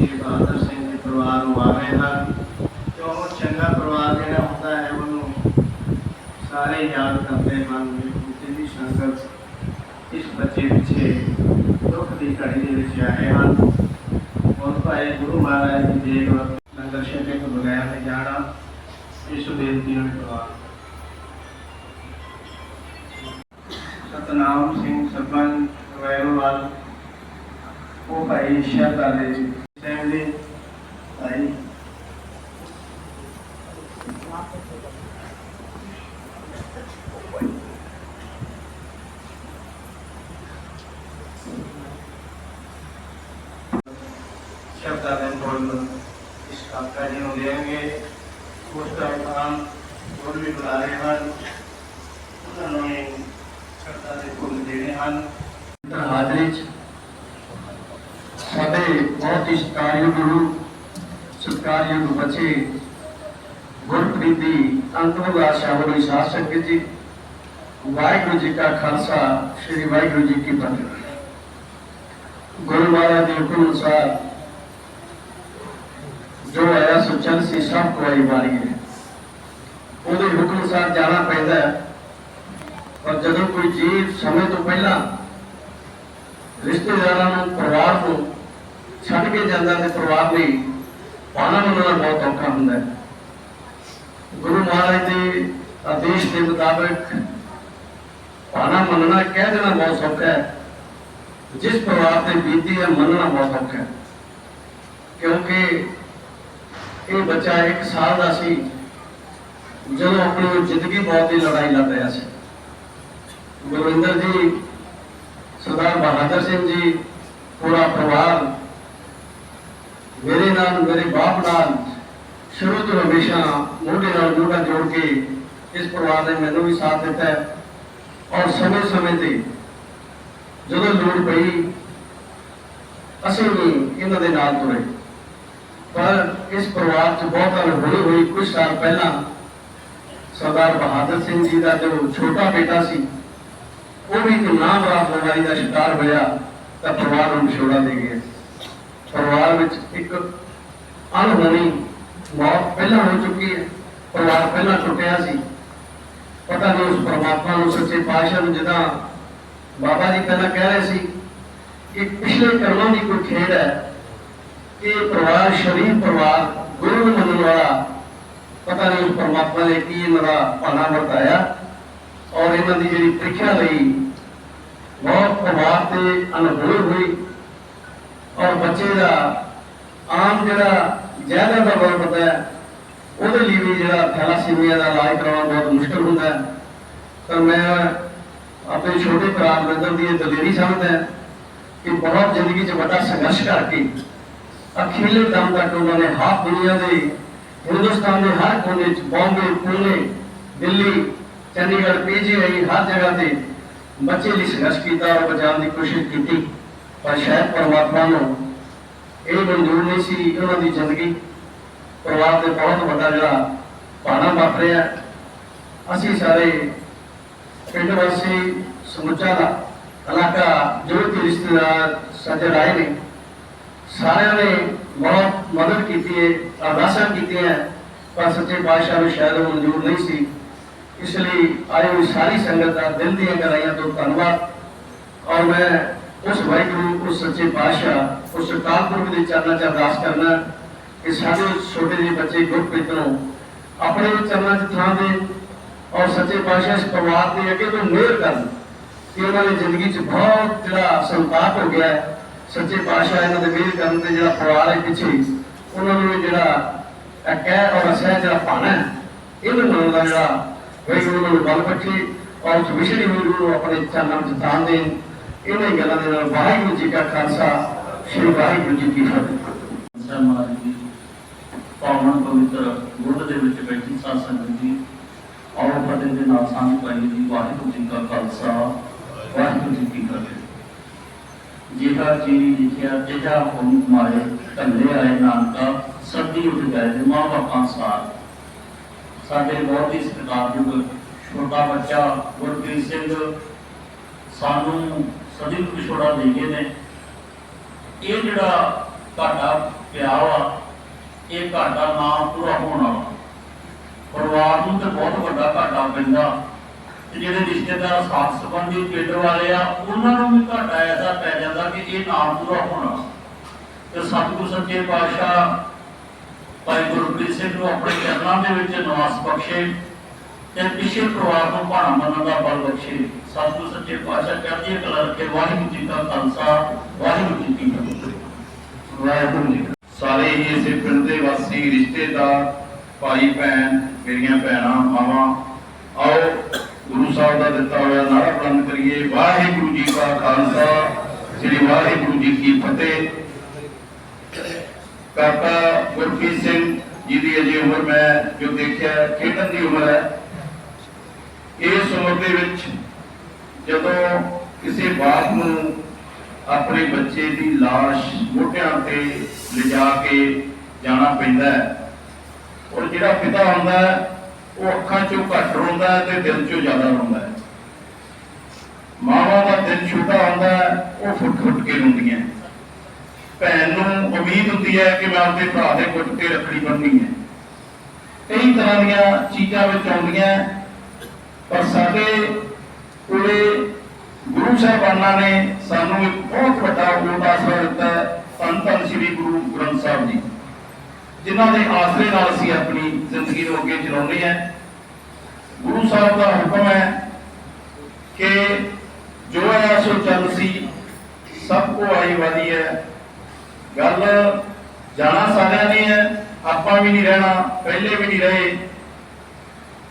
ਸ਼੍ਰੀ ਬਹਾਦਰ ਸਿੰਘ ਦੇ ਪਰਿਵਾਰ ਨੂੰ ਆ ਰਹੇ ਹਨ ਤੇ ਉਹ ਚੰਗਾ ਪਰਿਵਾਰ ਜਿਹੜਾ ਹੁੰਦਾ ਹੈ ਉਹਨੂੰ ਸਾਰੇ ਯਾਦ ਕਰਦੇ ਹਨ ਜਿੰਨੀ ਸੰਗਤ ਇਸ ਬੱਚੇ ਪਿੱਛੇ ਦੁੱਖ ਦੀ ਘੜੀ ਦੇ ਵਿੱਚ ਆਏ ਹਨ ਔਰ ਭਾਈ ਗੁਰੂ ਮਹਾਰਾਜ ਦੀ ਦੇਖ ਲੰਗਰ ਛਕੇ ਤੋਂ ਬਗੈਰ ਨਹੀਂ ਜਾਣਾ ਇਸ ਬੇਨਤੀ ਨੂੰ ਕਰਵਾ ਸਤਨਾਮ ਸਿੰਘ ਸਰਪੰਚ ਵੈਰੋਵਾਲ ਉਹ ਭਾਈ ਸ਼ਰਦਾ ਦੇ ਸਿੰਘ ਦੇ ਭਾਈ ਸ਼ਬਦਾਂ ਦੇ ਬੋਲ ਇਸ ਕਾਕਾ ਜੀ ਨੂੰ ਦੇਣਗੇ ਉਸ ਦਾ ਨਾਮ ਹੋਰ ਵੀ ਬੁਲਾ ਰਹੇ ਹਨ ਉਹਨਾਂ ਨੂੰ ਇਹ ਸ਼ਬਦਾਂ ਦੇ ਬੋਲ ਦੇਣੇ ਹਨ ਹਾਜ਼ਰੀ ਚ ਸਾਡੇ ਬਹੁਤ ਹੀ ਸਤਿਕਾਰਯੋਗ ਗੁਰੂ ਸਤਿਕਾਰਯੋਗ ਬੱਚੇ ਗੁਰਪ੍ਰੀਤੀ ਅੰਤਮਗਾ ਸ਼ਾਹਰੀ ਸਾਧ ਸੰਗਤ ਜੀ, ਵਾਹਿਗੁਰੂ ਜੀ ਕਾ ਖਾਲਸਾ, ਸ੍ਰੀ ਵਾਹਿਗੁਰੂ ਜੀ ਕੀ ਫਤਿਹ। ਗੁਰੂ ਮਹਾਰਾਜ ਦੇ ਹੁਕਮ ਅਨੁਸਾਰ ਜੋ ਆਇਆ ਸੋ ਸੀ, ਸਭ ਕੋਈ ਵਾਰੀ ਹੈ ਉਹਦੇ ਹੁਕਮ ਅਨੁਸਾਰ ਜਾਣਾ ਪੈਂਦਾ ਹੈ। ਪਰ ਜਦੋਂ ਕੋਈ ਜੀਵ ਸਮੇਂ ਤੋਂ ਪਹਿਲਾਂ ਰਿਸ਼ਤੇਦਾਰਾਂ ਨੂੰ ਪਰਿਵਾਰ ਨੂੰ ਛੱਡ ਕੇ ਜਾਂਦਾ ਤੇ ਪਰਿਵਾਰ ਲਈ ਪਾਣਾ ਮੰਨਣਾ ਬਹੁਤ ਔਖਾ ਹੁੰਦਾ ਹੈ। ਗੁਰੂ ਮਹਾਰਾਜ ਦੇ ਆਦੇਸ਼ ਦੇ ਮੁਤਾਬਕ ਪਾਣਾ ਮੰਨਣਾ ਕਹਿ ਦੇਣਾ ਬਹੁਤ ਸੌਖਾ ਹੈ। ਜਿਸ ਪਰਿਵਾਰ ਤੇ ਬੀਤੀ ਹੈ, ਮੰਨਣਾ ਬਹੁਤ ਔਖਾ ਹੈ। ਕਿਉਂਕਿ ਇਹ ਬੱਚਾ 1 ਸਾਲ ਦਾ ਸੀ, ਜਦੋਂ ਆਪਣੀ ਜ਼ਿੰਦਗੀ ਬਹੁਤ ਹੀ ਲੜਾਈ ਲੜ ਰਿਹਾ ਸੀ। ਗੁਰਵਿੰਦਰ ਜੀ, ਸਰਦਾਰ ਬਹਾਦਰ ਸਿੰਘ ਜੀ, ਪੂਰਾ ਪਰਿਵਾਰ, ਮੇਰੇ ਨਾਲ, ਮੇਰੇ ਬਾਪ ਨਾਲ ਸ਼ੁਰੂ ਤੋਂ ਹਮੇਸ਼ਾ ਮੋਢੇ ਨਾਲ ਮੋਢਾ ਜੋੜ ਕੇ ਇਸ ਪਰਿਵਾਰ ਨੇ ਮੈਨੂੰ ਵੀ ਸਾਥ ਦਿੱਤਾ ਹੈ। ਔਰ ਸਮੇਂ ਸਮੇਂ ਤੇ ਜਦੋਂ ਲੋੜ ਪਈ, ਅਸੀਂ ਵੀ ਇਹਨਾਂ ਦੇ ਨਾਲ ਤੁਰੇ। ਪਰ ਇਸ ਪਰਿਵਾਰ 'ਚ ਬਹੁਤ ਅਣਹੋਣੀ ਹੋਈ ਕੁਝ ਸਾਲ ਪਹਿਲਾਂ ਸਰਦਾਰ ਬਹਾਦਰ ਸਿੰਘ ਜੀ ਦਾ ਜੋ ਛੋਟਾ ਬੇਟਾ ਸੀ, ਉਹ ਵੀ ਇੱਕ ਨਾਮ ਰਾਤ ਬਿਮਾਰੀ ਦਾ ਸ਼ਿਕਾਰ ਹੋਇਆ ਤਾਂ ਪਰਿਵਾਰ ਨੂੰ ਵਿਛੋੜਾ ਦੇ ਗਿਆ। ਪਰਿਵਾਰ ਵਿੱਚ ਇੱਕ ਅਣਹੋਣੀ ਮੌਤ ਪਹਿਲਾਂ ਹੋ ਚੁੱਕੀ ਹੈ, ਪਰਿਵਾਰ ਪਹਿਲਾਂ ਟੁੱਟਿਆ ਸੀ। ਪਤਾ ਨਹੀਂ ਉਸ ਪਰਮਾਤਮਾ ਨੂੰ ਸੱਚੇ ਪਾਤਸ਼ਾਹ ਨੂੰ ਜਿੱਦਾਂ ਬਾਬਾ ਜੀ ਪਹਿਲਾਂ ਕਹਿ ਰਹੇ ਸੀ ਕਿ ਪਿਛਲੇ ਕਰਮਾਂ ਦੀ ਕੋਈ ਖੇਡ ਹੈ ਕਿ ਪਰਿਵਾਰ ਸ਼ਰੀਫ ਪਰਿਵਾਰ, ਗੁਰੂ ਨੂੰ ਮੰਨਣ ਵਾਲਾ, ਪਤਾ ਨਹੀਂ ਉਸ ਪਰਮਾਤਮਾ ਨੇ ਕੀ ਇਹਨਾਂ ਦਾ ਭਾਣਾ ਵਰਤਾਇਆ ਔਰ ਇਹਨਾਂ ਦੀ ਜਿਹੜੀ ਪ੍ਰੀਖਿਆ ਲਈ ਬਹੁਤ ਪਰਿਵਾਰ ਤੇ ਅਨੁਭਵ ਹੋਈ ਔਰ ਬੱਚੇ ਦਾ ਆਮ ਜਿਹੜਾ ਜ਼ਿਆਦਾ ਦਾ ਬਹੁਤ ਪਤਾ ਹੈ, ਉਹਦੇ ਲਈ ਵੀ ਜਿਹੜਾ ਥੈਲਾਸੀਮੀਆ ਦਾ ਇਲਾਜ ਕਰਾਉਣਾ ਬਹੁਤ ਮੁਸ਼ਕਲ ਹੁੰਦਾ ਹੈ। ਤਾਂ ਮੈਂ ਆਪਣੇ ਛੋਟੇ ਭਰਾ ਬ੍ਰਦਰ ਦੀ ਇਹ ਦਲੇਰੀ ਸਮਝਦਾ ਕਿ ਬਹੁਤ ਜ਼ਿੰਦਗੀ 'ਚ ਵੱਡਾ ਸੰਘਰਸ਼ ਕਰਕੇ ਅਖੀਰਲੇ ਦਮ ਤੱਕ ਉਹਨਾਂ ਨੇ ਹਾਫ ਦੁਨੀਆ ਦੇ, ਹਿੰਦੁਸਤਾਨ ਦੇ ਹਰ ਕੋਨੇ 'ਚ ਬੰਬੇ, ਪੁਣੇ, ਦਿੱਲੀ, ਚੰਡੀਗੜ੍ਹ, ਪੀਜੀਆਈ ਹਰ ਜਗ੍ਹਾ ਤੇ ਬੱਚੇ ਲਈ ਸੰਘਰਸ਼ ਕੀਤਾ ਔਰ ਬਚਾਉਣ ਦੀ ਕੋਸ਼ਿਸ਼ ਕੀਤੀ। ਪਰ ਸ਼ਾਇਦ ਪਰਮਾਤਮਾ ਨੂੰ ਇਹ ਮਨਜ਼ੂਰ ਨਹੀਂ ਸੀ ਉਹਨਾਂ ਦੀ ਜ਼ਿੰਦਗੀ। ਪਰਿਵਾਰ ਦੇ ਬਹੁਤ ਵੱਡਾ ਜਿਹੜਾ ਭਾਣਾ ਵਾਪਰਿਆ ਅਸੀਂ ਸਾਰੇ ਪਿੰਡ ਵਾਸੀ, ਸਮੁੱਚਾ ਦਾ ਇਲਾਕਾ ਜੋ ਕਿ ਰਿਸ਼ਤੇਦਾਰ, ਸੱਜਣ ਆਏ ਨੇ, ਸਾਰਿਆਂ ਨੇ ਬਹੁਤ ਮਦਦ ਕੀਤੀ ਹੈ, ਅਰਦਾਸਾਂ ਕੀਤੀਆਂ ਪਰ ਸੱਚੇ ਪਾਤਸ਼ਾਹ ਨੂੰ ਸ਼ਾਇਦ ਉਹ ਮਨਜ਼ੂਰ ਨਹੀਂ ਸੀ। ਇਸ ਲਈ ਆਈ ਹੋਈ ਸਾਰੀ ਸੰਗਤ ਦਾ ਦਿਲ ਦੀਆਂ ਗਹਿਰਾਈਆਂ ਤੋਂ ਧੰਨਵਾਦ। ਔਰ ਮੈਂ ਉਸ ਵਾਹਿਗੁਰੂ, ਉਸ ਸੱਚੇ ਪਾਤਸ਼ਾਹ, ਉਸ ਅਕਾਲ ਪੁਰਖ ਦੇ ਚਰਨਾਂ 'ਚ ਅਰਦਾਸ ਕਰਨਾ ਕਿ ਸਾਡੇ ਛੋਟੇ ਜਿਹੇ ਬੱਚੇ ਗੁਰਪ੍ਰੀਤ ਨੂੰ ਆਪਣੇ ਚਰਨਾਂ 'ਚ ਥਾਂ ਦੇ ਔਰ ਸੱਚੇ ਪਾਤਸ਼ਾਹ ਇਸ ਪਰਿਵਾਰ ਦੇ ਅੱਗੇ ਤੋਂ ਮਿਹਰ ਕਰਨ ਕਿ ਉਹਨਾਂ ਦੀ ਜ਼ਿੰਦਗੀ 'ਚ ਬਹੁਤ ਜਿਹੜਾ ਸੰਤਾਪ ਹੋ ਗਿਆ ਸੱਚੇ ਪਾਤਸ਼ਾਹ ਇਹਨਾਂ ਦੇ ਮਿਹਰ ਕਰਨ ਤੇ ਜਿਹੜਾ ਪਰਿਵਾਰ ਹੈ ਪਿੱਛੇ, ਉਹਨਾਂ ਨੂੰ ਜਿਹੜਾ ਕਹਿ ਔਰ ਅਸਹਿ ਜਿਹੜਾ ਪਾਣਾ ਹੈ ਇਹਨੂੰ ਮੰਨਣ ਦਾ ਜਿਹੜਾ ਵਾਹਿਗੁਰੂ ਨੂੰ ਬਲ ਬਖਸ਼ੇ ਔਰ ਉਸ ਵਿਸ਼ੇਸ਼ ਨੂੰ ਆਪਣੇ ਚਰਨਾਂ 'ਚ ਥਾਂ ਦੇਣ ਇਹਨਾਂ ਗੱਲਾਂ ਦੇ ਨਾਲ ਵਾਹਿਗੁਰੂ ਜੀ ਕਾ ਖਾਲਸਾ, ਸ੍ਰੀ ਵਾਹਿਗੁਰੂ ਜੀ ਕੀ ਫਤਿਹ। ਸਾਹਿਬ ਮਹਾਰਾਜ ਪਾਵਨ ਪਵਿੱਤਰ ਗੁਰਦ ਦੇ ਵਿੱਚ ਬੈਠੀ ਸਾਧ ਸੰਗਤ ਜੀ, ਆਓ ਫਤਿਹ ਦੇ ਨਾਲ ਸਾਂਝ ਪਾਈਏ ਜੀ, ਵਾਹਿਗੁਰੂ ਜੀ ਕਾ ਖਾਲਸਾ, ਵਾਹਿਗੁਰੂ ਜੀ ਕੀ ਫਤਿਹ। ਜਿਹੜਾ ਜੀ ਲਿਖਿਆ ਜਿਹੜਾ ਹੁਕਮ ਮਾਰੇ ਕੱਲੇ ਆਏ ਨਾਨਕਾ, ਸੱਦੀ ਉੱਠ ਗਏ ਮਾਂ ਬਾਪਾਂ ਸਾਰ। ਸਾਡੇ ਬਹੁਤ ਹੀ ਸਤਿਕਾਰਯੋਗ ਛੋਟਾ ਬੱਚਾ ਗੁਰਪ੍ਰੀਤ ਸਿੰਘ, ਸਾਨੂੰ ਸਦੀ ਵਿਛੋੜਾ ਦੇ ਨੇ, ਇਹ ਜਿਹੜਾ ਘਾਟਾ ਪਿਆ ਵਾ ਇਹ ਘਾਟਾ ਨਾ ਪੂਰਾ ਹੋਣ ਪਰਿਵਾਰ ਨੂੰ ਤੇ ਬਹੁਤ ਵੱਡਾ ਘਾਟਾ ਪੈਂਦਾ ਤੇ ਜਿਹੜੇ ਰਿਸ਼ਤੇਦਾਰ ਸਾਥ ਸੰਬੰਧੀ ਪਿੰਡ ਵਾਲੇ ਆ, ਉਹਨਾਂ ਨੂੰ ਵੀ ਘਾਟਾ ਐਸਾ ਪੈ ਜਾਂਦਾ ਕਿ ਇਹ ਨਾਮ ਪੂਰਾ ਹੋਣਾ ਤੇ ਸਤਿਗੁਰ ਸੱਚੇ ਪਾਤਸ਼ਾਹ ਭਾਈ ਗੁਰਪ੍ਰੀਤ ਸਿੰਘ ਨੂੰ ਆਪਣੇ ਚਰਨਾਂ ਦੇ ਵਿੱਚ ਨਵਾਸ ਬਖਸ਼ੇ। ਤੇ ਪਿਛੇ ਪਰਿਵਾਰ ਨੂੰ ਭਾਣਾ ਮੰਨਣ ਦਾ ਬਲ ਬਖਸ਼ੇ। ਸਤਿਗੁਰ ਸੱਚੇ ਪਾਤਸ਼ਾਹ ਚੜ੍ਹਦੀ ਕਲਾ ਰੱਖੇ, ਵਾਹਿਗੁਰੂ ਜੀ ਕਾ ਖਾਲਸਾ, ਵਾਹਿਗੁਰੂ ਜੀ ਕੀ ਫਤਿਹ। ਵਾਹਿਗੁਰੂ ਜੀ ਸਾਰੇ ਹੀ ਇਸੇ ਪਿੰਡ ਦੇ ਵਾਸੀ, ਰਿਸ਼ਤੇਦਾਰ, ਭਾਈ ਭੈਣ, ਮੇਰੀਆਂ ਭੈਣਾਂ, ਮਾਵਾਂ, ਆਓ, ਗੁਰੂ ਸਾਹਿਬ ਦਾ ਦਿੱਤਾ ਹੋਇਆ ਨਾਰਾ ਬੁਲੰਦ ਕਰੀਏ। ਵਾਹਿਗੁਰੂ ਜੀ ਕਾ ਖਾਲਸਾ, ਸ੍ਰੀ ਵਾਹਿਗੁਰੂ ਜੀ ਕੀ ਫਤਿਹ। ਕਾਕਾ ਗੁਰਪ੍ਰੀਤ ਸਿੰਘ ਜੀ ਦੀ ਅਜੇ ਉਮਰ ਮੈਂ ਜੋ ਦੇਖਿਆ, ਖੇਡਣ ਦੀ ਉਮਰ ਹੈ। ਇਸ ਉਮਰ ਦੇ ਵਿੱਚ ਜਦੋਂ ਕਿਸੇ ਬਾਪ ਨੂੰ ਆਪਣੇ ਬੱਚੇ ਦੀ লাশ ਮੋਢਿਆਂ ਤੇ ਲਿਜਾ ਕੇ ਜਾਣਾ ਪੈਂਦਾ ਹੈ, ਔਰ ਜਿਹੜਾ ਪਿਤਾ ਹੁੰਦਾ ਉਹ ਅੱਖਾਂ 'ਚੋਂ ਘੱਟ ਰੋਂਦਾ ਤੇ ਦਿਲ 'ਚੋਂ ਜ਼ਿਆਦਾ ਰੋਂਦਾ ਹੈ। ਮਾਵਾਂ ਦਾ ਦਿਲ ਛੋਟਾ ਹੁੰਦਾ ਉਹ ਫੁੱਟ ਫੁੱਟ ਕੇ ਰੋਂਦੀਆਂ ਭੈਣ ਨੂੰ ਉਮੀਦ ਹੁੰਦੀ ਹੈ ਕਿ ਮੈਂ ਆਪਣੇ ਭਰਾ ਦੇ ਗੁੱਟ ਤੇ ਰੱਖੜੀ ਬੰਨ੍ਹਣੀ ਹੈ। ਕਈ ਤਰ੍ਹਾਂ ਦੀਆਂ ਚੀਜ਼ਾਂ ਵਿੱਚ ਆਉਂਦੀਆਂ ਪਰ ਸਾਡੇ ਕੋਲੇ ਗੁਰੂ ਸਾਹਿਬਾਨਾਂ ਨੇ ਸਾਨੂੰ ਇੱਕ ਬਹੁਤ ਵੱਡਾ ਓਟ ਆਸਰਾ ਦਿੱਤਾ ਧੰਨ ਧੰਨ ਸ੍ਰੀ ਗੁਰੂ ਗ੍ਰੰਥ ਸਾਹਿਬ ਜੀ, ਜਿਨ੍ਹਾਂ ਦੇ ਆਸਰੇ ਨਾਲ ਅਸੀਂ ਆਪਣੀ ਜ਼ਿੰਦਗੀ ਨੂੰ ਅੱਗੇ ਚਲਾਉਂਦੇ ਹਾਂ। ਗੁਰੂ ਸਾਹਿਬ ਦਾ ਹੁਕਮ ਹੈ ਕਿ ਜੋ ਹੈ ਸੋ ਚੱਲ ਸੀ, ਸਭ ਕੋ ਆਈ ਵਾਲੀ ਹੈ। ਗੱਲ ਜਾਣਾ ਸਾਰਿਆਂ ਦੀ ਹੈ, ਆਪਾਂ ਵੀ ਨਹੀਂ ਰਹਿਣਾ, ਪਹਿਲੇ ਵੀ ਨਹੀਂ ਰਹੇ।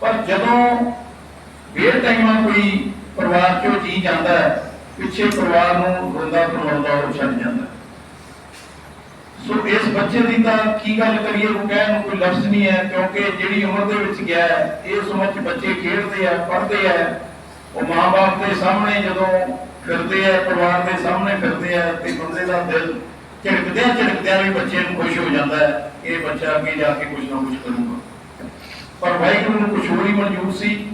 ਪਰ ਜਦੋਂ ਫੇਰ ਟਾਈਮਾਂ ਕੋਈ ਪਰਿਵਾਰ ਚੋਂ ਜੀ ਜਾਂਦਾ ਹੈ, ਪਿੱਛੇ ਪਰਿਵਾਰ ਨੂੰ ਰੋਂਦਾ ਕਰਵਾਉਂਦਾ ਉਹ ਛੱਡ ਜਾਂਦਾ। ਸੋ ਇਸ ਬੱਚੇ ਦੀ ਤਾਂ ਕੀ ਗੱਲ ਕਰੀਏ, ਉਹ ਕਹਿਣ ਨੂੰ ਕੋਈ ਲਫ਼ਜ਼ ਨਹੀਂ ਹੈ, ਕਿਉਂਕਿ ਜਿਹੜੀ ਉਮਰ ਦੇ ਵਿੱਚ ਗਿਆ ਹੈ ਇਸ ਉਮਰ 'ਚ ਬੱਚੇ ਖੇਡਦੇ ਆ, ਪੜ੍ਹਦੇ ਆ। ਉਹ ਮਾਂ-ਬਾਪ ਦੇ ਸਾਹਮਣੇ ਜਦੋਂ ਫਿਰਦੇ ਆ, ਪਰਿਵਾਰ ਦੇ ਸਾਹਮਣੇ ਫਿਰਦੇ ਆ, ਤੇ ਬੰਦੇ ਦਾ ਦਿਲ ਝਿੜਕਦਿਆਂ ਝਿੜਕਦਿਆਂ ਵੀ ਬੱਚੇ ਨੂੰ ਖੁਸ਼ ਹੋ ਜਾਂਦਾ ਹੈ, ਇਹ ਬੱਚਾ ਅੱਗੇ ਜਾ ਕੇ ਕੁਝ ਨਾ ਕੁਝ ਕਰੂਗਾ। ਪਰ ਵਾਹਿਗੁਰੂ ਨੂੰ ਕੁਝ ਹੋਰ ਹੀ ਮਨਜ਼ੂਰ ਸੀ।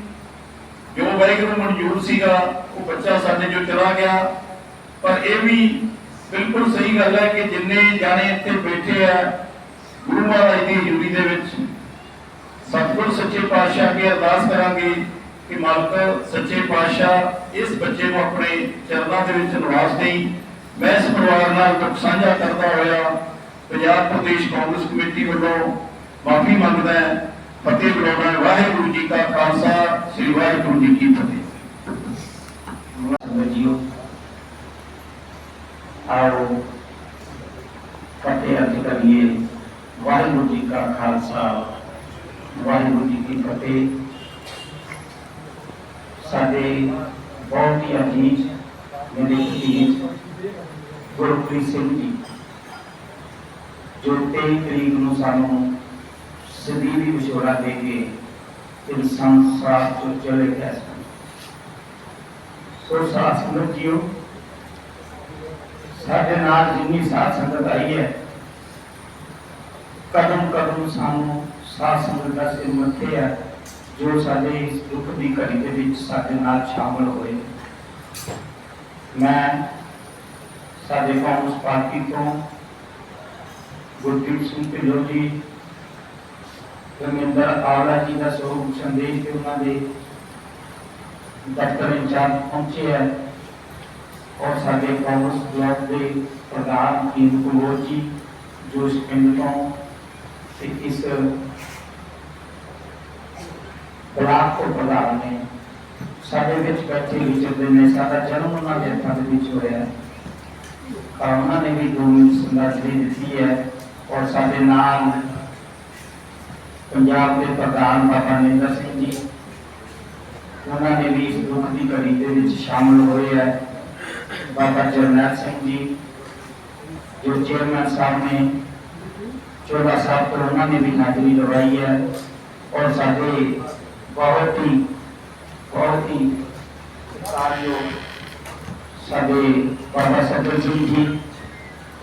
ਜੋ ਵਾਹਿਗੁਰੂ ਮਨਜ਼ੂਰ ਸੀਗਾ, ਉਹ ਬੱਚਾ ਸਾਡੇ ਜੋ ਚਲਾ ਗਿਆ। ਪਰ ਇਹ ਵੀ ਬਿਲਕੁਲ ਸਹੀ ਗੱਲ ਹੈ ਕਿ ਜਿੰਨੇ ਜਾਣੇ ਇੱਥੇ ਬੈਠੇ ਆ, ਗੁਰੂ ਮਹਾਰਾਜ ਦੀ ਹਜ਼ੂਰੀ ਦੇ ਵਿੱਚ, ਸਤਿਗੁਰ ਸੱਚੇ ਪਾਤਸ਼ਾਹ ਅੱਗੇ ਅਰਦਾਸ ਕਰਾਂਗੇ ਕਿ ਮਾਲਕ ਸੱਚੇ ਪਾਤਸ਼ਾਹ ਇਸ ਬੱਚੇ ਨੂੰ ਆਪਣੇ ਚਰਨਾਂ ਦੇ ਵਿੱਚ ਨਿਵਾਸ ਦੇਈ। ਮੈਂ ਇਸ ਪਰਿਵਾਰ ਨਾਲ ਦੁੱਖ ਸਾਂਝਾ ਕਰਦਾ ਹੋਇਆ, ਪੰਜਾਬ ਪ੍ਰਦੇਸ਼ ਕਾਂਗਰਸ ਕਮੇਟੀ ਵੱਲੋਂ ਮਾਫੀ ਮੰਗਦਾ ਹਾਂ। ਫਤਿਹ ਬੁਲਾਉਣਾ ਵਾਹਿਗੁਰੂ ਜੀ ਕਾ ਖਾਲਸਾ, ਸ੍ਰੀ ਵਾਹਿਗੁਰੂ ਜੀ ਕੀ ਫਤਿਹ। ਜੀਓ ਆਓ ਫਤਿਹ ਅਰਜ ਕਰੀਏ, ਵਾਹਿਗੁਰੂ ਜੀ ਕਾ ਖਾਲਸਾ, ਵਾਹਿਗੁਰੂ ਜੀ ਕੀ ਫਤਿਹ। ਸਾਡੇ ਬਹੁਤ ਹੀ ਅਜੀਜ਼ ਮੇਰੇ ਅਜੀਜ਼ ਗੁਰਪ੍ਰੀਤ ਸਿੰਘ ਜੀ, ਜੋ 23 ਤਰੀਕ ਨੂੰ ਸਾਨੂੰ ਸਦੀਵੀ ਵਿਛੋੜਾ ਦੇ ਕੇ ਇਸ ਸੰਸਾਰ ਤੋਂ ਚਲੇ ਗਏ ਸਨ ਸੋ ਸਾਧ ਸੰਗਤ ਸਾਡੇ ਨਾਲ ਜਿੰਨੀ ਸਾਧ ਸੰਗਤ ਆਈ ਹੈ ਕਦਮ ਕਦਮ ਸਾਨੂੰ ਸਾਧ ਸੰਗਤ ਦਾ ਸਿਰ ਮੱਥੇ ਹੈ ਜੋ ਸਾਡੇ ਇਸ ਦੁੱਖ ਦੀ ਘੜੀ ਦੇ ਵਿੱਚ ਸਾਡੇ ਨਾਲ ਸ਼ਾਮਲ ਹੋਏ ਮੈਂ ਸਾਡੇ ਕਾਂਗਰਸ ਪਾਰਟੀ ਤੋਂ ਗੁਰਦੀਪ ਸਿੰਘ ਢਿੱਲੋਂ ਜੀ ਰਮਿੰਦਰ ਆਵਲਾ ਜੀ ਦਾ ਸਰੂਪ ਸੰਦੇਸ਼ ਤੇ ਉਹਨਾਂ ਦੇ ਦਫ਼ਤਰ ਇੰਚਾਰਜ ਪਹੁੰਚੇ ਹੈ ਔਰ ਸਾਡੇ ਕਾਂਗਰਸ ਬਲਾਕ ਦੇ ਪ੍ਰਧਾਨ ਕੀਨ ਕੁਮੋਰ ਜੀ, ਜੋ ਇਸ ਪਿੰਡ ਤੋਂ ਤੇ ਇਸ ਬਲਾਕ ਤੋਂ ਪ੍ਰਧਾਨ ਨੇ, ਸਾਡੇ ਵਿੱਚ ਬੈਠੇ ਵਿਚਰਦੇ ਨੇ, ਸਾਡਾ ਜਨਮ ਉਹਨਾਂ ਦੇ ਹੱਥਾਂ ਦੇ ਵਿੱਚ ਹੋਇਆ। ਹੈ ਤਾਂ ਉਹਨਾਂ ਨੇ ਵੀ ਦੋ ਮਿੰਟ ਸੰਦਾਸੀ ਦਿੱਤੀ ਹੈ ਔਰ ਸਾਡੇ ਨਾਲ ਪੰਜਾਬ ਦੇ ਪ੍ਰਧਾਨ ਬਾਬਾ ਨਿੰਦਰ ਸਿੰਘ ਜੀ, ਉਹਨਾਂ ਨੇ ਵੀ ਇਸ ਦੁੱਖ ਦੀ ਘੜੀ ਦੇ ਵਿੱਚ ਸ਼ਾਮਲ ਹੋਏ ਹੈ। ਬਾਬਾ ਜਰਨੈਲ ਸਿੰਘ ਜੀ, ਜੋ ਚੇਅਰਮੈਨ ਸਾਹਿਬ ਨੇ ਚੋਲਾ ਸਾਹਿਬ ਤੋਂ ਉਹਨਾਂ ਨੇ ਵੀ ਹਾਜ਼ਰੀ ਲਵਾਈ ਹੈ ਔਰ ਸਾਡੇ ਬਹੁਤ ਹੀ ਬਹੁਤ ਹੀ ਸਤਿਕਾਰਯੋਗ ਸਾਡੇ ਬਾਬਾ ਸਦਰ ਸਿੰਘ ਜੀ,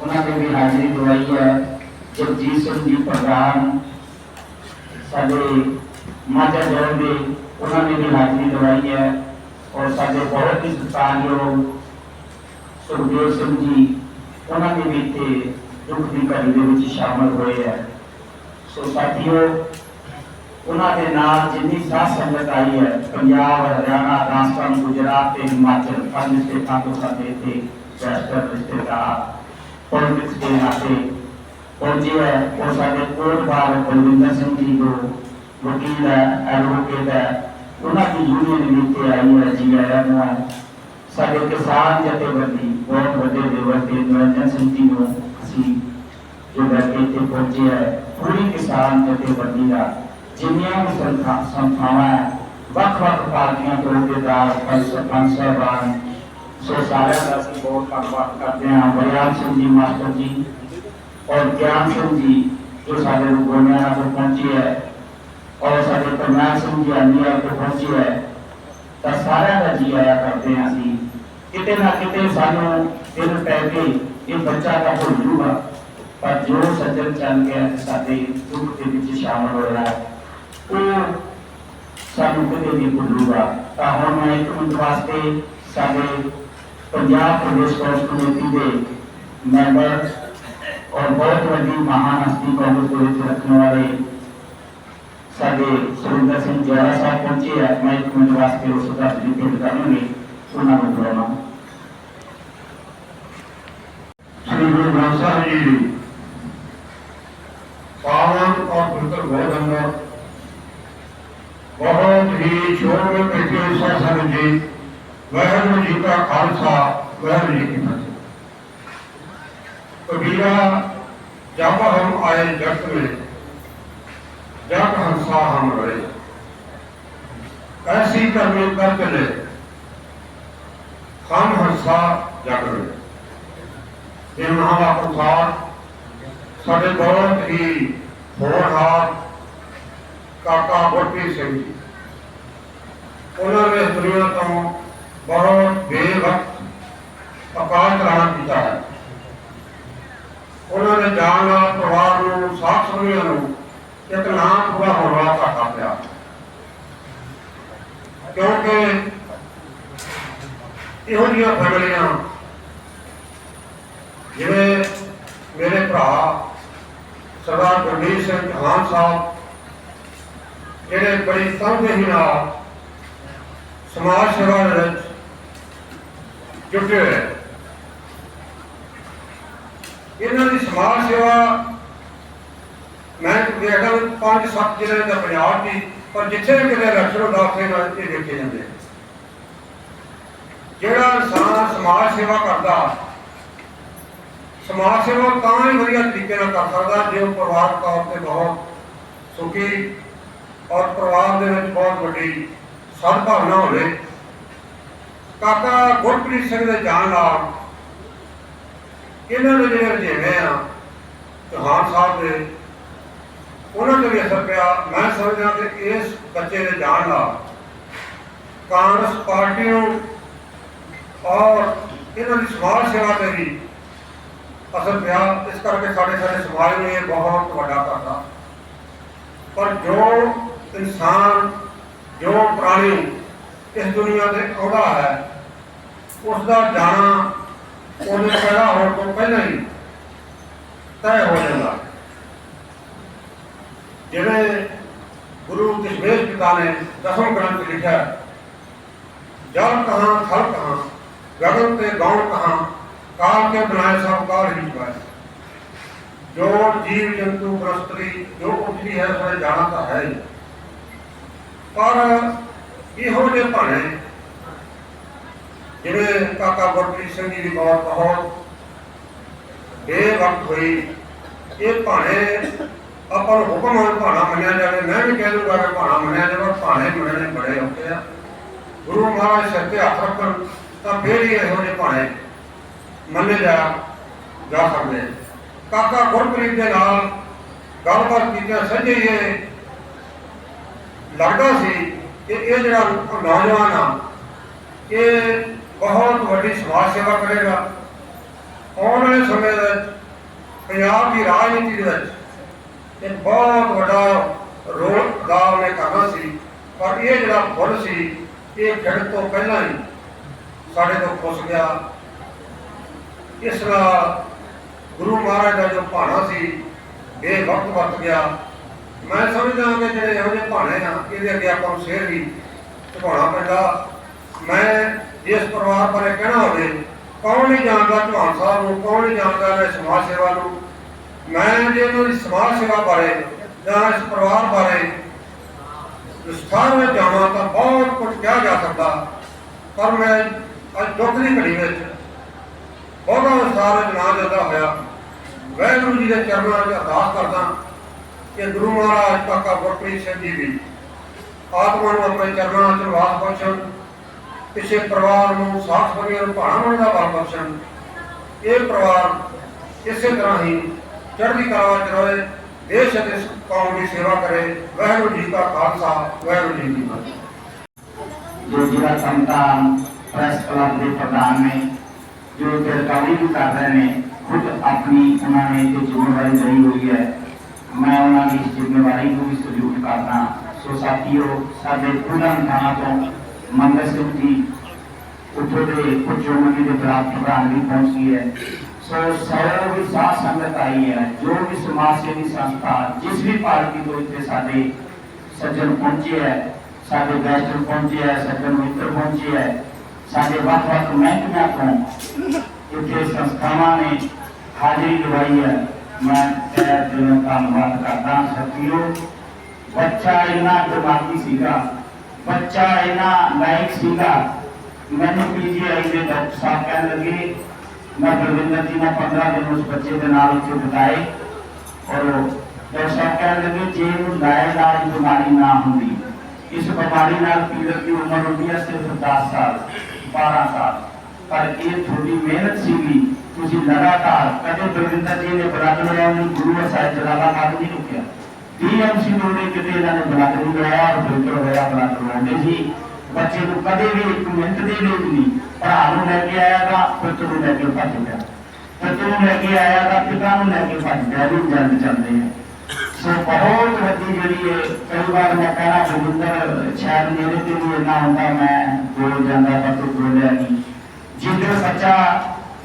ਉਹਨਾਂ ਨੇ ਵੀ ਹਾਜ਼ਰੀ ਲਗਾਈ ਹੈ। ਜਗਜੀਤ ਸਿੰਘ ਜੀ ਪ੍ਰਧਾਨ ਸਾਡੇ ਮਾਤਾ ਜੋੜ ਦੇ ਉਹਨਾਂ ਨੇ ਵੀ ਹਾਜ਼ਰੀ ਦਵਾਈ ਹੈ ਔਰ ਸਾਡੇ ਬਹੁਤ ਹੀ ਸਤਿਕਾਰਯੋਗ ਸੁਖਦੇਵ ਸਿੰਘ ਜੀ, ਉਹਨਾਂ ਦੇ ਵੀ ਇੱਥੇ ਦੁੱਖ ਦੀ ਘੜੀ ਦੇ ਵਿੱਚ ਸ਼ਾਮਲ ਹੋਏ ਹੈ। ਸੋ ਸਾਥੀਓ, ਉਹਨਾਂ ਦੇ ਨਾਲ ਜਿੰਨੀ ਸਾਥ ਸੰਗਤ ਆਈ ਹੈ, ਪੰਜਾਬ, ਹਰਿਆਣਾ, ਰਾਜਸਥਾਨ, ਗੁਜਰਾਤ ਤੇ ਹਿਮਾਚਲ, ਪੰਜ ਸਟੇਟਾਂ ਤੋਂ ਸਾਡੇ ਇੱਥੇ ਜੈਸਟਰ ਰਿਸ਼ਤੇਦਾਰ ਪੋਲਿਟਿਕਸ ਦੇ ਨਾਤੇ ਪਹੁੰਚੇ ਹੈ ਉਹ ਸਾਡੇ ਕੋਟਬਾਰ ਬਲਵਿੰਦਰ ਸਿੰਘ ਜੀ ਜੋ ਵਕੀਲ ਹੈ ਐਡਵੋਕੇਟ ਹੈ ਉਹਨਾਂ ਦੀ ਯੂਨੀਅਨ ਵੀ ਇੱਥੇ ਆਈ ਹੈ ਜੀ ਆਇਆਂ ਨੂੰ ਸਾਡੇ ਕਿਸਾਨ ਜਥੇਬੰਦੀ ਬਹੁਤ ਵੱਡੇ ਲੈਵਲ ਤੇ ਨਿਰੰਜਨ ਸਿੰਘ ਜੀ ਨੂੰ ਅਸੀਂ ਜੋ ਬੈਠੇ ਇੱਥੇ ਪਹੁੰਚੇ ਹੈ ਪੂਰੀ ਕਿਸਾਨ ਜਥੇਬੰਦੀ ਦਾ ਜਿੰਨੀਆਂ ਵੀ ਸੰਸਥਾ ਸੰਸਥਾਵਾਂ ਹੈ ਵੱਖ-ਵੱਖ ਪਾਰਟੀਆਂ ਤੋਂ ਅਹੁਦੇਦਾਰ ਪੰਜ ਸਾਹਿਬਾਨ ਸੋ ਸਾਰਿਆਂ ਦਾ ਅਸੀਂ ਬਹੁਤ ਧੰਨਵਾਦ ਕਰਦੇ ਹਾਂ ਬਰਿਆਮ ਸਿੰਘ ਜੀ ਮਾਸਟਰ ਜੀ ਔਰ ਗਿਆਨ ਸਿੰਘ ਜੀ, ਜੋ ਸਾਡੇ ਨੂੰ ਤੋਂ ਪਹੁੰਚੇ ਹੈ, ਔਰ ਸਾਡੇ ਕਰਨਾਲ ਸਿੰਘ ਜੀ ਅੰਨੀਆ ਤੋਂ ਪਹੁੰਚੇ ਹੈ, ਤਾਂ ਸਾਰਿਆਂ ਦਾ ਜੀ ਆਇਆ ਕਰਦੇ ਹਾਂ ਅਸੀਂ। ਕਿਤੇ ਨਾ ਕਿਤੇ ਸਾਨੂੰ ਦਿਲ ਪੈ ਕੇ ਇਹ ਬੱਚਾ ਤਾਂ ਭੁੱਲ ਜੂਗਾ, ਪਰ ਜੋ ਸੱਜਣ ਚੱਲ ਗਿਆ ਸਾਡੇ ਦੁੱਖ ਦੇ ਵਿੱਚ ਸ਼ਾਮਲ ਹੋਇਆ, ਉਹ ਸਾਨੂੰ ਕਦੇ ਨਹੀਂ ਭੁੱਲੂਗਾ। ਤਾਂ ਹੁਣ ਮੈਂ ਇੱਕ ਮਿੰਟ ਵਾਸਤੇ ਸਾਡੇ ਪੰਜਾਬ ਪ੍ਰਦੇਸ਼ ਕਾਂਗਰਸ ਕਮੇਟੀ ਦੇ ਮੈਂਬਰ ਔਰ ਬਹੁਤ ਵੱਡੀ ਮਹਾਨ ਹਸਤੀ ਕਾਂਗਰਸ ਦੇ ਵਿੱਚ ਰੱਖਣ ਵਾਲੇ ਸਾਡੇ ਸੁਰਿੰਦਰ ਸਿੰਘ ਜੈਰਾ ਸਾਹਿਬ ਪਹੁੰਚੇ ਹੈ ਮੈਂ ਇੱਕ ਮਿੰਟ ਵਾਸਤੇ ਉਸ ਦਾ ਜ਼ਿਕਰ ਕਰਾਂਗੇ ਉਹਨਾਂ ਨੂੰ ਬੁਲਾਉਣਾ श्री गुरु ग्रंथ साहब जी पावन और पवित्र गोद अंदर बहुत ही शोर में बैठे हुए शासन जी वाहगुरु जी का खालसा वाहगुरु जी की फतेह कबीरा जब हम आए जगत में जग हंसा हम रहे ऐसी करनी कर चले हम हंसा जग रहे ਇਹ ਮਹਾਂਪੁਰਖਾਰ ਸਾਡੇ ਬਹੁਤ ਹੀ ਹੋਣਹਾਰ ਕਾਕਾ ਗੁਰਪ੍ਰੀਤ ਸਿੰਘ ਜੀ ਉਹਨਾਂ ਨੇ ਇਸ ਦੁਨੀਆ ਤੋਂ ਬਹੁਤ ਬੇਵਕਤ ਅਕਾਲ ਚਲਾਣਾ ਕੀਤਾ ਹੈ ਉਹਨਾਂ ਨੇ ਜਾਣ ਨਾਲ ਪਰਿਵਾਰ ਨੂੰ ਸਾਥ ਸੰਗੀਆਂ ਨੂੰ ਇੱਕ ਨਾਮ ਪੂਰਾ ਹੋਣ ਵਾਲਾ ਘਾਟਾ ਪਿਆ। ਕਿਉਂਕਿ ਇਹੋ ਜਿਹੀਆਂ ਫੈਮਲੀਆਂ, ਜਿਵੇਂ ਮੇਰੇ ਭਰਾ ਸਰਦਾਰ ਗੁਰਮੀਤ ਸਿੰਘ ਚੌਹਾਨ ਸਾਹਿਬ, ਜਿਹੜੇ ਬੜੀ ਤਨਦੇਹੀ ਨਾਲ ਸਮਾਜ ਸੇਵਾ ਦੇ ਵਿੱਚ ਜੁਟੇ ਹੋਏ ਇਹਨਾਂ ਦੀ ਸਮਾਜ ਸੇਵਾ, ਮੈਂ ਦੇਖਦਾ ਪੰਜ ਸੱਤ ਜ਼ਿਲ੍ਹੇ ਦਾ ਪੰਜਾਬ ਦੀ ਪਰ ਜਿੱਥੇ ਵੀ ਕਿਤੇ ਇਲੈਕਸ਼ਨ ਹੁੰਦਾ, ਉੱਥੇ ਇਹ ਦੇਖੇ ਜਾਂਦੇ ਜਿਹੜਾ ਇਨਸਾਨ ਸਮਾਜ ਸੇਵਾ ਕਰਦਾ, ਸਮਾਜ ਸੇਵਾ ਤਾਂ ਹੀ ਵਧੀਆ ਤਰੀਕੇ ਨਾਲ ਕਰ ਸਕਦਾ, ਜੇ ਉਹ ਪਰਿਵਾਰ ਤੌਰ ਤੇ ਬਹੁਤ ਸੁਖੀ ਔਰ ਪਰਿਵਾਰ ਦੇ ਵਿੱਚ ਬਹੁਤ ਵੱਡੀ ਸਦਭਾਵਨਾ ਹੋਵੇ। ਕਾਕਾ ਗੁਰਪ੍ਰੀਤ ਸਿੰਘ ਦੇ ਜਾਣ ਨਾਲ ਇਹਨਾਂ ਦੇ ਜਿਹੜੇ ਰਜੇਵੇਂ ਆ, ਚੌਹਾਨ ਸਾਹਿਬ ਦੇ, ਉਹਨਾਂ ਤੇ ਵੀ ਅਸਰ ਪਿਆ। ਮੈਂ ਸਮਝਦਾ ਕਿ ਇਸ ਬੱਚੇ ਦੇ ਜਾਣ ਨਾਲ ਕਾਂਗਰਸ ਪਾਰਟੀ ਨੂੰ ਔਰ ਇਹਨਾਂ ਦੀ ਸਮਾਜ ਸੇਵਾ ਤੇ ਵੀ ਅਸਰ ਪਿਆ। ਇਸ ਕਰਕੇ ਸਾਡੇ ਸਾਡੇ ਸਮਾਜ ਨੂੰ ਇਹ ਬਹੁਤ ਵੱਡਾ ਘਾਟਾ ਪਰ ਜੋ ਇਨਸਾਨ, ਜੋ ਪ੍ਰਾਣੀ ਇਸ ਦੁਨੀਆ ਤੇ ਆਉਂਦਾ ਹੈ ਉਸ ਦਾ ਜਾਣਾ ਉਹਦੇ ਪੈਦਾ ਹੋਣ ਤੋਂ ਪਹਿਲਾਂ ਹੀ ਤੈਅ ਹੋ ਜਾਂਦਾ। ਜਿਵੇਂ ਗੁਰੂ ਕਸ਼ਮੀਰ ਪਿਤਾ ਨੇ ਦਸਮ ਗ੍ਰੰਥ ਲਿਖਿਆ, ਜਲ ਕਹਾਂ, ਥਲ ਕਹਾਂ, ਗਗਨ ਤੇ ਗੌਣ ਕਹਾਂ, ਕਾਲ ਕੇ ਬਣਾਏ ਸਭ ਕਾਲ ਹੀ ਪਾਏ ਜੋ ਜੀਵ ਜੰਤੂ ਬਨਸਪਤੀ ਜੋ ਕੁਝ ਵੀ ਹੈ ਸਾਰੇ ਜਾਣਾ ਤਾਂ ਹੈ ਹੀ। ਪਰ ਇਹੋ ਜਿਹੇ ਭਾਣੇ ਜਿਵੇਂ ਕਾਕਾ ਗੁਰਪ੍ਰੀਤ ਸਿੰਘ ਜੀ ਦੀ ਮੌਤ ਬਹੁਤ ਬੇਵਕਤ ਹੋਈ, ਇਹ ਭਾਣੇ ਆਪਾਂ ਨੂੰ ਹੁਕਮ ਹੋਏ ਭਾਣਾ ਮੰਨਿਆ ਜਾਵੇ, ਮੈਂ ਵੀ ਕਹਿ ਦੂੰਗਾ ਕਿ ਭਾਣਾ ਮੰਨਿਆ ਜਾਵੇ, ਭਾਣੇ ਮੰਨਣੇ ਬੜੇ ਔਖੇ ਆ। ਗੁਰੂ ਮਹਾਰਾਜ ਸਿਰ ਤੇ ਹੱਥ ਰੱਖਣ, ਤਾਂ ਫੇਰ ਹੀ ਇਹੋ ਜਿਹੇ ਭਾਣੇ ਮੰਨੇ ਜਾ ਜਾ ਸਕਦੇ ਕਾਕਾ ਗੁਰਪ੍ਰੀਤ ਦੇ ਨਾਲ ਗੱਲਬਾਤ ਕੀਤੀ ਸੰਜੇ ਇਹ ਲੱਗਦਾ ਸੀ ਕਿ ਇਹ ਜਿਹੜਾ ਨੌਜਵਾਨ ਆ, ਇਹ ਬਹੁਤ ਵੱਡੀ ਸਮਾਜ ਸੇਵਾ ਕਰੇਗਾ। ਆਉਣ ਵਾਲੇ ਸਮੇਂ ਵਿੱਚ ਪੰਜਾਬ ਦੀ ਰਾਜਨੀਤੀ ਦੇ ਵਿੱਚ ਇਹ ਬਹੁਤ ਵੱਡਾ ਰੋਲ ਦਾ ਉਹਨੇ ਕਰਨਾ ਸੀ। ਪਰ ਇਹ ਜਿਹੜਾ ਫੁੱਲ ਸੀ, ਇਹ ਖਿੜ ਤੋਂ ਪਹਿਲਾਂ ਹੀ ਸਾਡੇ ਤੋਂ ਖੁੱਸ ਗਿਆ। ਇਸ ਨਾਲ ਗੁਰੂ ਮਹਾਰਾਜ ਦਾ ਜੋ ਭਾਣਾ ਸੀ, ਇਹ ਵਕਤ ਵਰਤ ਗਿਆ। ਮੈਂ ਸਮਝਦਾ ਕਿ ਜਿਹੜੇ ਇਹੋ ਜਿਹੇ ਭਾਣੇ ਆ, ਇਹਦੇ ਅੱਗੇ ਆਪਾਂ ਨੂੰ ਸਿਰ ਵੀ ਝੁਕਾਉਣਾ ਪੈਂਦਾ। ਮੈਂ ਇਸ ਪਰਿਵਾਰ ਬਾਰੇ ਕਹਿਣਾ ਹੋਵੇ, ਕੌਣ ਨਹੀਂ ਜਾਣਦਾ ਚੌਹਾਨ ਸਾਹਿਬ ਨੂੰ, ਕੌਣ ਨਹੀਂ ਜਾਣਦਾ ਇਹਨਾਂ ਸਮਾਜ ਸੇਵਾ ਨੂੰ। ਮੈਂ ਜੇ ਇਹਨਾਂ ਦੀ ਸਮਾਜ ਸੇਵਾ ਬਾਰੇ ਜਾਂ ਇਸ ਪਰਿਵਾਰ ਬਾਰੇ ਵਿਸਥਾਰ ਵਿੱਚ ਜਾਵਾਂ ਤਾਂ ਬਹੁਤ ਕੁਝ ਕਿਹਾ ਜਾ ਸਕਦਾ, ਪਰ ਮੈਂ ਅੱਜ ਦੁੱਖ ਦੀ ਘੜੀ ਵਿੱਚ ਬਹੁਤਾ ਵਿਸਥਾਰ ਵਿੱਚ ਨਾ ਜਾਂਦਾ ਹੋਇਆ। ਵਾਹਿਗੁਰੂ ਜੀ ਦੇ ਚਰਨਾਂ 'ਚ ਅਰਦਾਸ ਕਰਦਾ ਕਿ ਗੁਰੂ ਮਹਾਰਾਜ ਕਾਕਾ ਗੁਰਪ੍ਰੀਤ ਸਿੰਘ ਜੀ ਵੀ ਆਤਮਾ ਨੂੰ ਆਪਣੇ ਚਰਨਾਂ 'ਚ ਵਾਸ ਬਖਸ਼ਣ। ਕਿਸੇ ਪਰਿਵਾਰ ਨੂੰ ਸਾਥ ਬੰਨ੍ਹਿਆਂ ਨੂੰ ਭਾਣਾ ਬਣਨ ਦਾ ਬਲ ਬਖਸ਼ਣ। ਇਹ ਪਰਿਵਾਰ ਇਸੇ ਤਰ੍ਹਾਂ ਹੀ ਚੜ੍ਹਦੀ ਕਲਾ ਵਿੱਚ ਰਹੇ ਦੇਸ਼ ਅਤੇ ਕੌਮ ਦੀ ਸੇਵਾ ਕਰੇ। ਵਾਹਿਗੁਰੂ ਜੀ ਕਾ ਖਾਲਸਾ, ਵਾਹਿਗੁਰੂ ਜੀ ਕੀ ਫਤਿਹ। ਜੋ ਜ਼ਿਲ੍ਹਾ ਸੰਤਾਨ ਪ੍ਰੈਸ ਕਲੱਬ ਦੇ ਪ੍ਰਧਾਨ ਨੇ, ਜੋ ਸਰਕਾਰੀ ਵੀ ਕਰ ਰਹੇ ਨੇ, ਖੁਦ ਆਪਣੀ ਉਹਨਾਂ ਨੇ ਜੋ ਜ਼ਿੰਮੇਵਾਰੀ ਲਈ ਹੋਈ ਹੈ, ਮੈਂ ਉਹਨਾਂ ਦੀ ਇਸ ਜ਼ਿੰਮੇਵਾਰੀ ਨੂੰ ਵੀ ਸਲੂਟ ਕਰਦਾ ਸੋ ਸਾਥੀਓ, ਸਾਡੇ ਪੁਰਨ ਥਾਣਾ ਤੋਂ ਮੰਗਲ ਸਿੰਘ ਜੀ ਉੱਥੋਂ ਦੇ ਕੁਝ ਮੰਡੀ ਦੇ ਬਲਾਕ ਪ੍ਰਧਾਨ ਵੀ ਪਹੁੰਚੀ ਹੈ ਸੋ ਸਾਰੇ ਵੀ ਸਾਥ ਸੰਗਤ ਆਈ ਹੈ ਜੋ ਵੀ ਸਮਾਜ ਸੇਵੀ ਸੰਸਥਾ ਜਿਸ ਵੀ ਪਾਰਟੀ ਤੋਂ ਇੱਥੇ ਸਾਡੇ ਸੱਜਣ ਪਹੁੰਚੇ ਹੈ ਸਾਡੇ ਗੈਸਟ ਪਹੁੰਚੇ ਹੈ ਸੱਜਣ ਮਿੱਤਰ ਪਹੁੰਚੇ ਹੈ ਸਾਡੇ ਵੱਖ ਵੱਖ ਮਹਿਕਮਿਆਂ ਤੋਂ ਇੱਥੇ ਸੰਸਥਾਵਾਂ ਨੇ ਹਾਜ਼ਰੀ ਲਵਾਈ ਹੈ ਮੈਂ ਤਹਿ ਦਿਲੋਂ ਧੰਨਵਾਦ ਕਰਦਾ ਸਾਥੀਓ ਬੱਚਾ ਇੰਨਾ ਦਿਮਾਗੀ ਸੀਗਾ ਬੱਚਾ ਇੰਨਾ ਲਾਇਕ ਸੀਗਾ ਮੈਨੂੰ ਪੀਜੀਆਈ ਦੇ ਡਾਕਟਰ ਸਾਹਿਬ ਕਹਿਣ ਲੱਗੇ ਮੈਂ ਬਲਵਿੰਦਰ ਜੀ ਨਾਲ 15 ਦਿਨ ਉਸ ਬੱਚੇ ਦੇ ਨਾਲ ਉੱਥੇ ਬਿਤਾਏ ਔਰ ਡਾਕਟਰ ਸਾਹਿਬ ਕਹਿਣ ਲੱਗੇ ਜੇ ਉਹ ਲਾਇਲਾਜ ਬਿਮਾਰੀ ਨਾ ਹੁੰਦੀ ਇਸ ਬਿਮਾਰੀ ਨਾਲ ਪੀੜਤ ਦੀ ਉਮਰ ਹੁੰਦੀ ਹੈ ਸਿਰਫ 10 ਸਾਲ 12 ਸਾਲ ਪਰ ਇਹ ਥੋੜੀ ਮਿਹਨਤ ਸੀਗੀ ਤੁਸੀਂ ਲਗਾਤਾਰ ਕਦੇ ਬਲਵਿੰਦਰ ਜੀ ਨੇ ਬਲੱਡ ਲਗਾਉਣ ਨੂੰ ਗੁਰੂ ਸਾਹਿਬ ਜਲਾਲਾਬਾਦ ਨਹੀਂ ਰੁਕਿਆ ਡੀਐਮਸੀ ਨੇ ਕਿਤੇ ਇਹਨਾਂ ਨੇ ਬਲੱਡ ਨਹੀਂ ਲਗਾਇਆ ਔਰ ਫਿਲਟਰ ਹੋਇਆ ਬਲੱਡ ਲਗਾਉਂਦੇ ਸੀ। ਬੱਚੇ ਨੂੰ ਕਦੇ ਵੀ ਇੱਕ ਮਿੰਟ ਦੇ ਲਈ ਨਹੀਂ। ਭਰਾ ਨੂੰ ਲੈ ਕੇ ਆਇਆ ਤਾਂ ਪੁੱਤ ਨੂੰ ਲੈ ਕੇ ਭੱਜ ਗਿਆ। ਪੁੱਤ ਨੂੰ ਲੈ ਕੇ ਆਇਆ ਤਾਂ ਪਿਤਾ ਨੂੰ ਲੈ ਕੇ ਭੱਜ ਗਿਆ, ਵੀ ਜਲਦ ਚੱਲਦੇ ਆ ਸੋ ਬਹੁਤ ਵੱਡੀ ਜਿਹੜੀ ਹੈ ਕਈ ਵਾਰ ਮੈਂ ਕਹਿਣਾ ਬਲਵਿੰਦਰ ਸ਼ਾਇਦ ਮੇਰੇ ਤੇ ਵੀ ਇੰਨਾ ਹੁੰਦਾ, ਮੈਂ ਬੋਲ ਜਾਂਦਾ ਪਰ ਤੂੰ ਬੋਲਿਆ ਨਹੀਂ। ਜਿੱਦੇ ਬੱਚਾ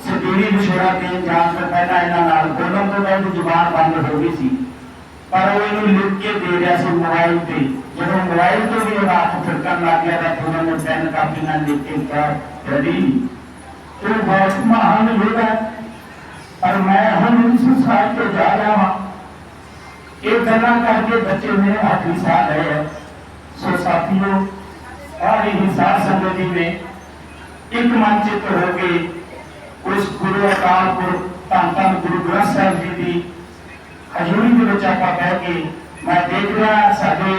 ਸਦੀਵੀ ਵਿਛੋੜਾ ਦੇਣ ਜਾਣ ਤੋਂ ਪਹਿਲਾਂ ਇਹਨਾਂ ਨਾਲ ਬੋਲਣ ਤੋਂ ਪਹਿਲਾਂ ਜ਼ੁਬਾਨ ਬੰਦ ਹੋ ਗਈ ਸੀ। ਪਰ ਉਹ ਇਹਨੂੰ ਲਿਖ ਕੇ ਦੇ ਰਿਹਾ ਸੀ ਮੋਬਾਈਲ ਤੇ। ਜਦੋਂ ਮੋਬਾਈਲ ਤੋਂ ਵੀ ਉਹਦਾ ਹੱਥ ਫਿਰਕਣ ਲੱਗ ਗਿਆ ਤਾਂ ਉਹਨਾਂ ਨੇ ਪੈਨ ਕਾਪੀ ਨਾਲ ਲਿਖ ਕੇ ਕਿਹਾ ਡੈਡੀ ਤੂੰ ਬਹੁਤ ਮਹਾਨ ਹੋਗਾ ਪਰ ਮੈਂ ਹੁਣ ਇਸ ਸਾਲ ਤੋਂ ਜਾ ਰਿਹਾ ਹਾਂ। ਇਹ ਗੱਲਾਂ ਕਰਕੇ ਬੱਚੇ ਮੇਰੇ ਹੱਥ ਹੀ ਸਾਹ ਰਹੇ ਹੈ ਸੋ ਸਾਥੀਓ, ਆਹ ਹੀ ਸੰਗਤ ਜੀ ਨੇ ਇੱਕ ਮੰਚ ਚਿੱਤ ਹੋ ਕੇ ਉਸ ਗੁਰੂ ਅਕਾਲ ਪੁਰਖ ਧੰਨ ਧੰਨ ਗੁਰੂ ਗ੍ਰੰਥ ਸਾਹਿਬ ਜੀ ਦੀ ਹਜ਼ੂਰੀ ਦੇ ਵਿੱਚ ਆਪਾਂ ਬਹਿ ਕੇ ਮੈਂ ਦੇਖ ਰਿਹਾ ਸਾਡੇ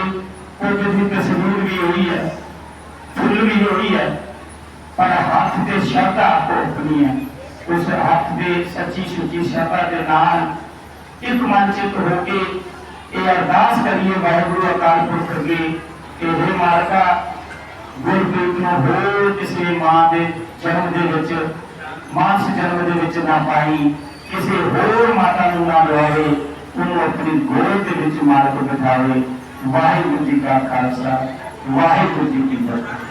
ਕੁਝ ਦੀ ਤਸਵੀਰ ਵੀ ਹੋਈ ਹੈ, ਫੁੱਲ ਵੀ ਹੋਈ ਹੈ, ਪਰ ਹੱਥ ਤੇ ਸ਼ਰਧਾ ਆਪਣੀ ਹੈ। ਉਸ ਹੱਥ ਦੇ ਸੱਚੀ ਸੁੱਚੀ ਸ਼ਰਧਾ ਦੇ ਨਾਲ ਇੱਕ ਮਨ ਹੋ ਕੇ ਇਹ ਅਰਦਾਸ ਕਰੀਏ, ਵਾਹਿਗੁਰੂ ਅਕਾਲ ਪੁਰਖ ਅੱਗੇ ਕਿ हे ਮਾਲਕਾ ਗੁਰਪ੍ਰੀਤ ਨੂੰ ਹੋਰ ਕਿਸੇ ਮਾਂ ਦੇ ਜਨਮ ਦੇ ਵਿੱਚ, ਮਾਨਸ ਜਨਮ ਦੇ ਵਿੱਚ ਨਾ ਪਾਈ, ਕਿਸੇ ਹੋਰ ਮਾਤਾ ਨੂੰ ਨਾ ਲਵਾਵੇ। ਉਹਨੂੰ ਆਪਣੀ ਗੋਦ ਦੇ ਵਿੱਚ ਕੇ ਬਿਠਾਵੇ। ਵਾਹਿਗੁਰੂ ਜੀ ਕਾ ਖਾਲਸਾ, ਵਾਹਿਗੁਰੂ ਜੀ ਕੀ ਫਤਿਹ।